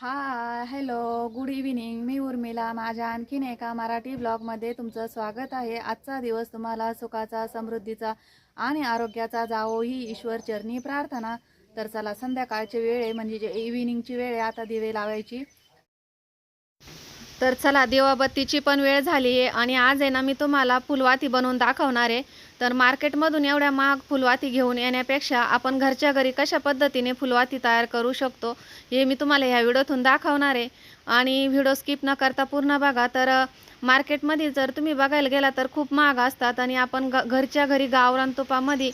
हाय hello good evening मी उर्मिला. माझ्या आणखीन एका मराठी ब्लॉगमध्ये तुमचं स्वागत आहे. आजचा दिवस तुम्हाला सुखाचा समृद्धीचा आणि आरोग्याचा जावो ही ईश्वर चरणी प्रार्थना. तर चला संध्याकाळची वेळ आहे म्हणजे जे इव्हिनिंगची वेळ आहे आता दिवे लावायची. तर चला दिवाबत्तीची पण वेळ झाली आहे आणि आज आहे ना मी तुम्हाला फुलवाती बनवून दाखवणार आहे. तर मार्केटमधून एवढ्या महाग फुलवाती घेऊन येण्यापेक्षा आपण घरच्या घरी कशा पद्धतीने फुलवाती तयार करू शकतो हे मी तुम्हाला ह्या व्हिडिओतून दाखवणार आहे. आणि व्हिडिओ स्किप न करता पूर्ण बघा. तर मार्केटमध्ये जर तुम्ही बघायला गेला तर खूप महाग असतात आणि आपण ग घरच्या घरी गावरान तुपामध्ये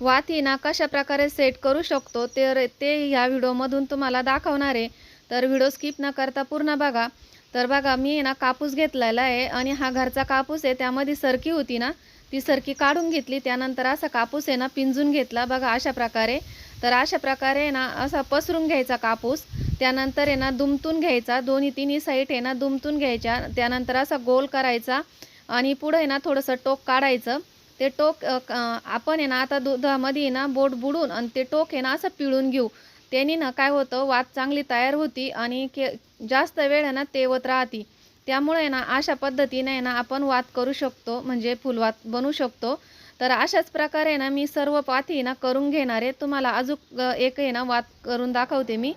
वाती ना कशा प्रकारे सेट करू शकतो तर ते ह्या व्हिडिओमधून तुम्हाला दाखवणार आहे. तर व्हिडिओ स्किप न करता पूर्ण बघा. तर बघा मी आहे ना कापूस घेतलेला आहे आणि हा घरचा कापूस आहे. त्यामध्ये सरकी होती ना ती सरकी काढून घेतली. त्यानंतर असा कापूस आहे ना पिंजून घेतला. बघा अशा प्रकारे. तर अशा प्रकारे आहे ना असा पसरून घ्यायचा कापूस. त्यानंतर आहे ना दुमतून घ्यायचा. दोन्ही तिन्ही साईड आहे ना दुमतून घ्यायच्या. त्यानंतर असा गोल करायचा आणि पुढं आहे ना थोडंसं टोक काढायचं. ते टोक आपण आहे ना आता दुधामध्ये आहे ना बोट बुडून आणि ते टोक आहे ना असं पिळून घेऊ. त्यांनी ना काय होतं वात चांगली तयार होती आणि के जास्त वेळ आहे ना तेवत राहती. त्यामुळे ना अशा पद्धतीने आहे ना आपण वात करू शकतो म्हणजे फुलवात बनवू शकतो. तर अशाच प्रकारे आहे ना मी सर्व पाथी ना करून घेणार आहे. तुम्हाला अजून एक आहे ना वात करून दाखवते मी.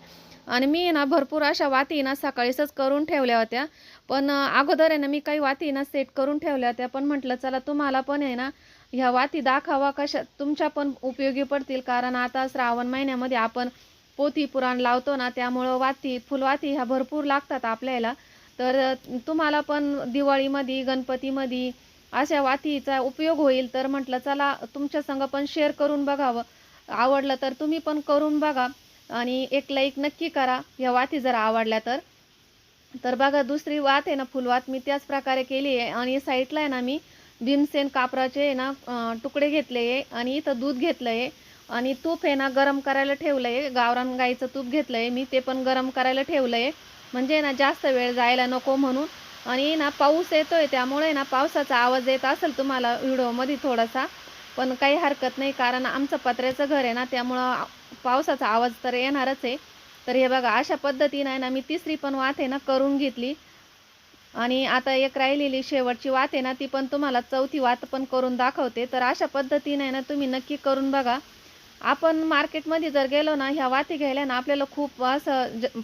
आणि मी ना भरपूर अशा वाती ना सकाळीच करून ठेवल्या होत्या. पण अगोदर आहे ना मी काही वाती ना सेट करून ठेवल्या होत्या. पण म्हटलं चला तुम्हाला पण आहे ना ह्या वाती दाखावा कशा तुमच्या पण उपयोगी पडतील. कारण आता श्रावण महिन्यामध्ये आपण पोथी पुराण लावतो ना त्यामुळं वाती फुलवाती ह्या भरपूर लागतात आपल्याला. तर तुम्हाला पण दिवाळीमध्ये गणपतीमध्ये अशा वातीचा उपयोग होईल तर म्हटलं चला तुमच्या संग पण शेअर करून बघावं. आवडलं तर तुम्ही पण करून बघा आणि एक लाईक नक्की करा ह्या वाती जर आवडल्या तर. तर बघा दुसरी वात आहे ना फुलवात मी त्याच प्रकारे केली आहे आणि साईडला आहे ना मी भीमसेन कापराचे आहे ना तुकडे घेतले आहे आणि इथं दूध घेतलं आहे. आणि तूप आहे ना गरम करायला ठेवलं आहे गावरान गाईचं तूप घेतलं आहे मी ते पण गरम करायला ठेवलं आहे म्हणजे ना जास्त वेळ जायला नको म्हणून. आणि ना पाऊस येतोय त्यामुळे ना पावसाचा आवाज येत असेल तुम्हाला व्हिडिओमध्ये थोडासा. पण काही हरकत नाही कारण आमचं पत्र्याचं घर आहे ना त्यामुळं पावसाचा आवाज तर येणारच आहे. तर हे बघा अशा पद्धतीनं आहे ना मी तिसरी पण वात आहे ना करून घेतली. आणि आता एक राहिलेली शेवटची वात आहे ना ती पण तुम्हाला चौथी वात पण करून दाखवते. तर अशा पद्धतीने आहे ना तुम्ही नक्की करून बघा. आपण मार्केटमध्ये जर गेलो ना ह्या वाती घ्यायला ना आपल्याला खूप असं ज-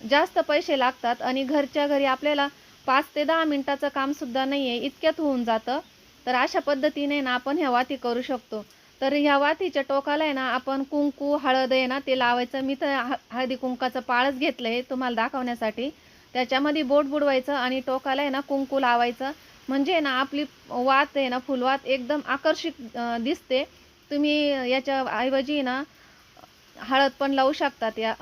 जास्त पैसे लागतात आणि घरच्या घरी आपल्याला पाच ते दहा मिनटाचं कामसुद्धा नाही आहे इतक्यात होऊन जातं. तर अशा पद्धतीने ना आपण ह्या वाती करू शकतो. तर ह्या वातीच्या टोकाला आहे ना आपण कुंकू हळद आहे ना ते लावायचं. मी तर ह- हळदी कुंकाचं पाळच घेतलं आहे तुम्हाला दाखवण्यासाठी. त्याच्यामध्ये बोट बुडवायचं आणि टोकाला आहे ना कुंकू लावायचं. म्हणजे आहे ना आपली वात आहे ना फुलवात एकदम आकर्षित दिसते. तुम्ही याच्या ऐवजी ना हळद पण लावू शकतात या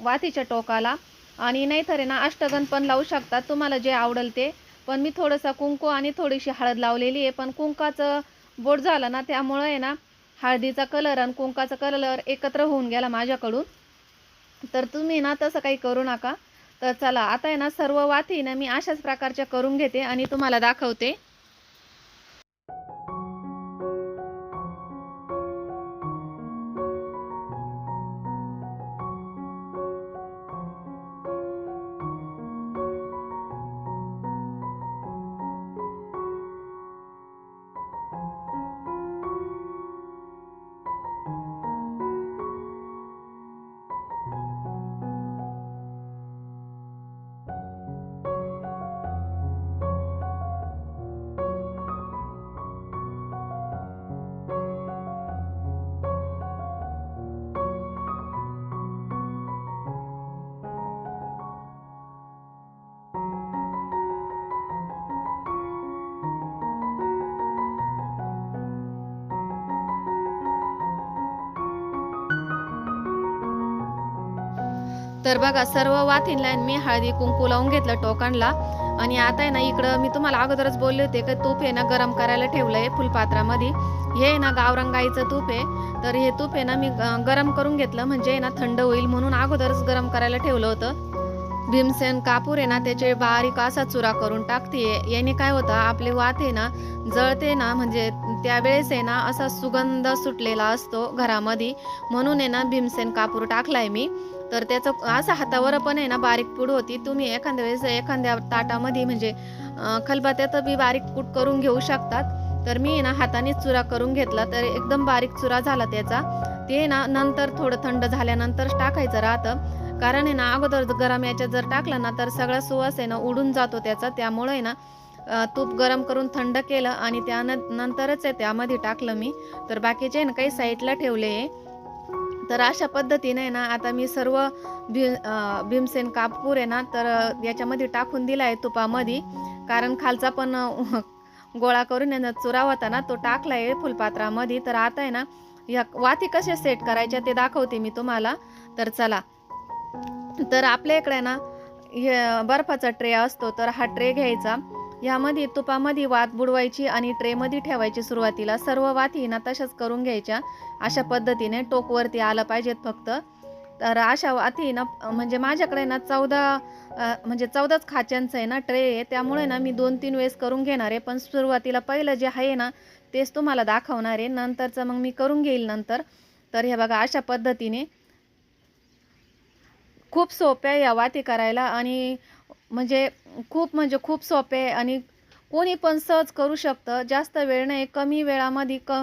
वातीच्या टोकाला. आणि नाहीतर आहे ना अष्टगन पण लावू शकतात. तुम्हाला जे आवडेल ते. पण मी थोडंसं कुंकू आणि थोडीशी हळद लावलेली आहे. पण कुंकाचं बोट झालं ना त्यामुळं आहे ना हळदीचा कलर आणि कुंकाचा कलर एकत्र होऊन गेला माझ्याकडून. तर तुम्ही ना तसं काही करू नका. तर चला आता आहे ना सर्व वाती ना मी अशाच प्रकारच्या करून घेते आणि तुम्हाला दाखवते. तर बघा सर्व वातींना मी हळदी कुंकू लावून घेतलं टोकणला आणि आता आहे ना इकडं मी तुम्हाला अगोदरच बोलले होते की तूप आहे ना गरम करायला ठेवलं आहे फुलपात्रामध्ये. हे आहे ना गावरंगाईचं तूप आहे. तर हे तूप आहे ना मी ग- गरम करून घेतलं. म्हणजे आहे ना थंड होईल म्हणून अगोदरच गरम करायला ठेवलं होतं. भीमसेन कापूर आहे ना त्याचे बारीक असा चुरा करून टाकते याने काय होतं आपले वात आहे ना जळते ना म्हणजे त्यावेळेस आहे ना असा सुगंध सुटलेला असतो घरामध्ये. म्हणून आहे ना भीमसेन कापूर टाकलाय मी. तर त्याचं असं हातावर पण आहे ना बारीक पूड होती. तुम्ही एखाद्या वेळेस एखाद्या ताटामध्ये म्हणजे खलबात्यात बी बारीक पूड करून घेऊ शकतात. तर मी आहे ना हातानेच चुरा करून घेतला. तर एकदम बारीक चुरा झाला त्याचा. ते ना नंतर थोडं थंड झाल्यानंतरच टाकायचं राहतं. कारण आहे ना अगोदर गरम याच्यात जर टाकलं ना तर सगळा सुवास आहे ना उडून जातो त्याचा. त्यामुळे आहे ना तूप गरम करून थंड केलं आणि त्यानंतरच आहे त्यामध्ये टाकलं मी. तर बाकीचे आहे ना काही साईडला ठेवले आहे. तर अशा पद्धतीने आहे ना आता मी सर्व भि भीमसेन कापूर आहे ना तर याच्यामध्ये टाकून दिला आहे तुपामध्ये. कारण खालचा पण गोळा करून आहे ना चुरा होता ना तो टाकला आहे फुलपात्रामध्ये. तर आता आहे ना या वाती कशा सेट करायच्या ते दाखवते मी तुम्हाला. तर चला. तर आपल्या इकडे ना हे बर्फाचा ट्रे असतो तर हा ट्रे घ्यायचा. ह्यामध्ये तुपामध्ये वात बुडवायची आणि ट्रेमध्ये ठेवायची सुरुवातीला सर्व वाती ना तशाच करून घ्यायच्या. अशा पद्धतीने टोकवरती आलं पाहिजेत फक्त. तर अशा वाती ना म्हणजे माझ्याकडे ना चौदा म्हणजे चौदाच खाच्यांचं आहे ना ट्रे आहे. त्यामुळे ना मी दोन तीन वेळेस करून घेणार आहे. पण सुरुवातीला पहिलं जे आहे ना तेच तुम्हाला दाखवणार आहे. नंतरचं मग मी करून घेईल नंतर. तर हे बघा अशा पद्धतीने खूप सोप्या आहे या वाती करायला. आणि म्हणजे खूप म्हणजे खूप सोपे आहे आणि कोणी पण सहज करू शकतं. जास्त वेळ नाही कमी वेळामध्ये क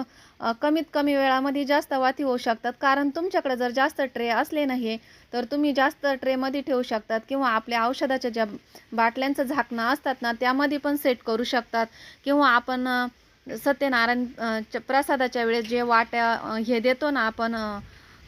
कमीत कमी वेळामध्ये जास्त वाती होऊ शकतात. कारण तुमच्याकडे जर जास्त ट्रे असले नाही तर तुम्ही जास्त ट्रेमध्ये ठेवू शकतात किंवा आपल्या औषधाच्या ज्या बाटल्यांचं झाकणं असतात ना त्यामध्ये पण सेट करू शकतात. किंवा आपण सत्यनारायण च्या प्रसादाच्या वेळेस जे वाट्या हे देतो ना आपण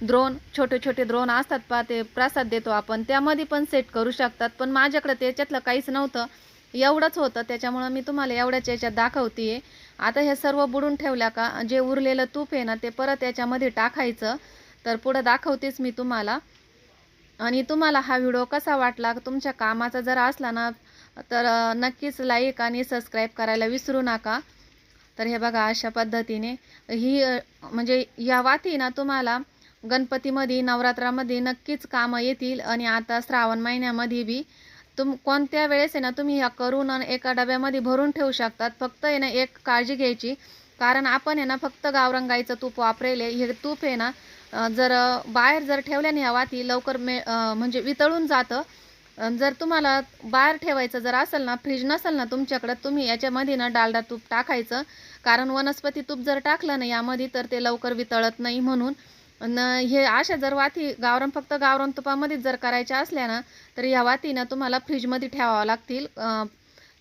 द्रोण छोटे छोटे द्रोण असतात पा ते प्रसाद देतो आपण. त्यामध्ये पण सेट करू शकतात. पण माझ्याकडे त्याच्यातलं काहीच नव्हतं. एवढंच होतं. त्याच्यामुळं मी तुम्हाला एवढ्याच याच्यात दाखवते आता हे सर्व बुडून ठेवल्या का? जे उरलेलं तूप आहे ना ते परत याच्यामध्ये टाकायचं. तर पुढं दाखवतेच मी तुम्हाला. आणि तुम्हाला हा व्हिडिओ कसा वाटला? तुमच्या कामाचा जर असला ना तर नक्कीच लाईक आणि सबस्क्राईब करायला विसरू नका. तर हे बघा अशा पद्धतीने ही म्हणजे या वाती ना तुम्हाला गणपतीमध्ये नवरात्रामध्ये नक्कीच कामं येतील आणि आता श्रावण महिन्यामध्ये बी तुम कोणत्या वेळेस आहे ना तुम्ही ह्या करून आणि एका डब्यामध्ये भरून ठेवू शकतात. फक्त आहे ना एक काळजी घ्यायची. कारण आपण आहे ना फक्त गावरंगाईचं तूप वापरेले. हे तूप आहे ना जर बाहेर जर ठेवल्याने ह्या वाती लवकर मे म्हणजे वितळून जातं. जर तुम्हाला बाहेर ठेवायचं जर असेल ना फ्रीज नसेल ना तुमच्याकडं तुम्ही याच्यामध्ये ना डालडा तूप टाकायचं. कारण वनस्पती तूप जर टाकलं ना यामध्ये तर ते लवकर वितळत नाही म्हणून. अन हे अशा जर वाती गावरान फक्त गावरान तुपामध्येच जर करायच्या असल्या ना तर ह्या वाती ना तुम्हाला फ्रीजमध्ये ठेवावं लागतील.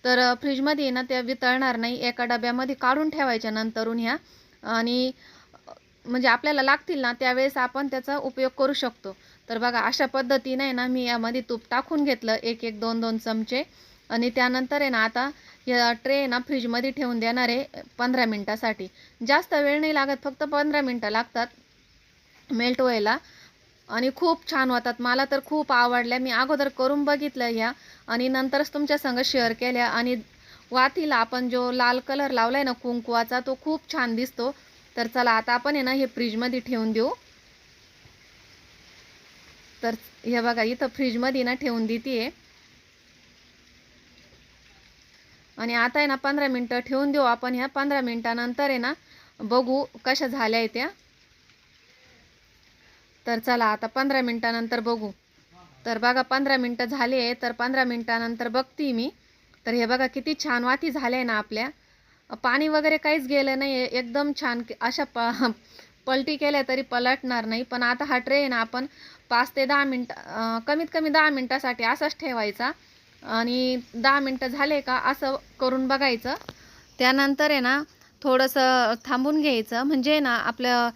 तर फ्रीजमध्ये ना त्या वितळणार नाही एका डब्यामध्ये काढून ठेवायच्या नंतरून ह्या. आणि म्हणजे आपल्याला लागतील ना त्यावेळेस आपण त्याचा उपयोग करू शकतो. तर बघा अशा पद्धतीने आहे ना मी यामध्ये तूप टाकून घेतलं एक एक दोन दोन चमचे. आणि त्यानंतर आहे ना आता या ट्रे ना फ्रीजमध्ये ठेवून देणार आहे पंधरा मिनटासाठी. जास्त वेळ नाही लागत फक्त पंधरा मिनटं लागतात. मेल्ट व्हायला. आणि खूप छान होतात मला तर खूप आवडल्या. मी अगोदर करून बघितलं ह्या. आणि नंतरच तुमच्या संग शेअर केल्या. आणि वातीला आपण जो लाल कलर लावलाय ना कुंकवाचा तो खूप छान दिसतो. तर चला आता आपण आहे ना हे फ्रीजमध्ये ठेवून देऊ. तर हे बघा इथं फ्रीजमध्ये ना ठेवून देते आणि आता आहे ना पंधरा मिनटं ठेवून देऊ आपण ह्या. पंधरा मिनटानंतर आहे ना बघू कशा झाल्या आहे त्या. तर चला आता पंधरा मिनटानंतर बघू. तर बघा पंधरा मिनटं झाले आहे तर पंधरा मिनटानंतर बघते मी. तर हे बघा किती छान वाती झाल्या आहे ना आपल्या. पाणी वगैरे काहीच गेलं नाही आहे एकदम छान. अशा प पलटी केल्या तरी पलटणार नाही. पण आता हा ट्रे आहे ना आपण पाच ते दहा मिनटं कमीत कमी दहा मिनटासाठी असाच ठेवायचा. आणि दहा मिनटं झाले का असं करून बघायचं. त्यानंतर आहे ना थोडंसं थांबून घ्यायचं. म्हणजे ना आपलं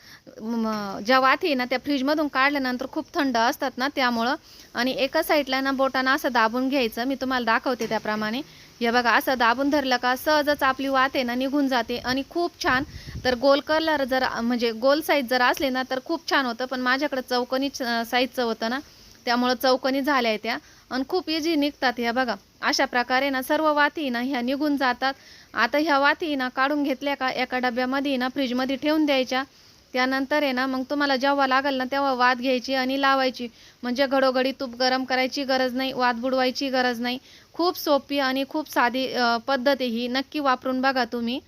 ज्या वाती ना त्या फ्रीजमधून काढल्यानंतर खूप थंड असतात ना त्यामुळं. आणि एका साईडला ना बोटानं असं दाबून घ्यायचं. मी तुम्हाला दाखवते त्याप्रमाणे. हे बघा असं दाबून धरलं का सहजच आपली वात आहे ना निघून जाते. आणि खूप छान. तर गोल कलर जर म्हणजे गोल साईज जर असले ना तर खूप छान होतं. पण माझ्याकडे चौकोनी साईजचं होतं ना त्यामुळं चौकनी झाल्या आहेत त्या. आणि खूप इझी निघतात ह्या बघा. अशा प्रकारे ना सर्व वाती ना ह्या निघून जातात. आता ह्या वाती ना काढून घेतल्या का? एका डब्यामध्ये ना फ्रीजमध्ये ठेवून द्यायच्या. त्यानंतर आहे ना मग तुम्हाला जेव्हा लागेल ना तेव्हा वात घ्यायची आणि लावायची. म्हणजे घडोघडी तूप गरम करायची गरज नाही वात बुडवायची गरज नाही. खूप सोपी आणि खूप साधी पद्धत ही. नक्की वापरून बघा तुम्ही.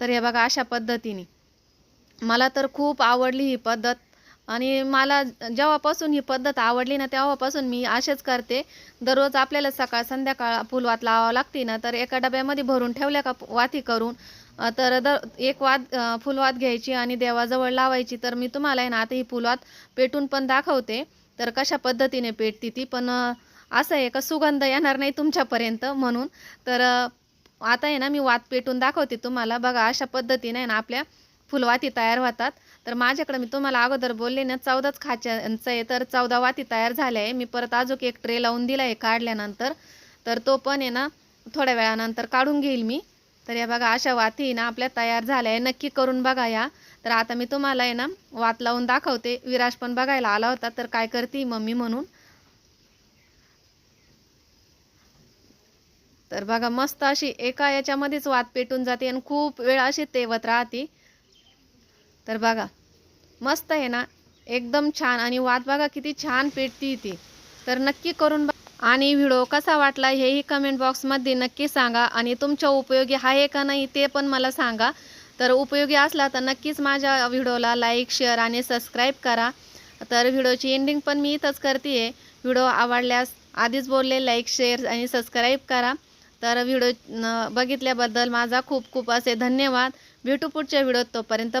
तर हे बघा अशा पद्धतीने. मला तर खूप आवडली ही पद्धत. आणि मला जेव्हापासून ही पद्धत आवडली ना तेव्हापासून मी असेच करते. दररोज आपल्याला सकाळ संध्याकाळ फुलवात लावावं लागते ना तर एका डब्यामध्ये भरून ठेवल्या का वाती करून तर दर एक वाद फुलवात घ्यायची आणि देवाजवळ लावायची. तर मी तुम्हाला आहे ना आता ही फुलवात पेटून पण दाखवते. तर कशा पद्धतीने पेटती ती पण असं आहे का सुगंध येणार नाही तुमच्यापर्यंत म्हणून. तर आता आहे ना मी वात पेटून दाखवते तुम्हाला. बघा अशा पद्धतीने आहे ना आपल्या फुलवाती तयार होतात. तर माझ्याकडे मी तुम्हाला अगोदर बोलले ना चौदाच खाच्यांचं आहे. तर चौदा वाती तयार झाल्या आहे. मी परत अजून एक ट्रे लावून दिला आहे काढल्यानंतर. तर तो पण आहे ना थोड्या वेळानंतर काढून घेईल मी. तर या बघा अशा वाती ना आपल्या तयार झाल्या आहे. नक्की करून बघा या. तर आता मी तुम्हाला आहे ना वात लावून दाखवते. विराज पण बघायला आला होता. तर काय करते मम्मी म्हणून. तर बघा मस्त अशी एका याच्यामध्येच वात पेटून जाते आणि खूप वेळ अशी तेवत राहते. तर बघा मस्त आहे ना? एकदम छान. आणि वाद बघा किती छान पेटती ती. तर नक्की करून बघा. आणि व्हिडिओ कसा वाटला हेही कमेंट बॉक्समध्ये नक्की सांगा. आणि तुमच्या उपयोगी आहे का नाही ते पण मला सांगा. तर उपयोगी असला तर नक्कीच माझ्या व्हिडिओला लाईक शेअर आणि सबस्क्राईब करा. तर व्हिडिओची एंडिंग पण मी इथंच करते आहे व्हिडिओ आवडल्यास आधीच बोलले लाईक शेअर आणि सबस्क्राईब करा. तर व्हिडिओ बघितल्याबद्दल माझा खूप खूप असे धन्यवाद. भेटू पुढच्या व्हिडिओत तोपर्यंत.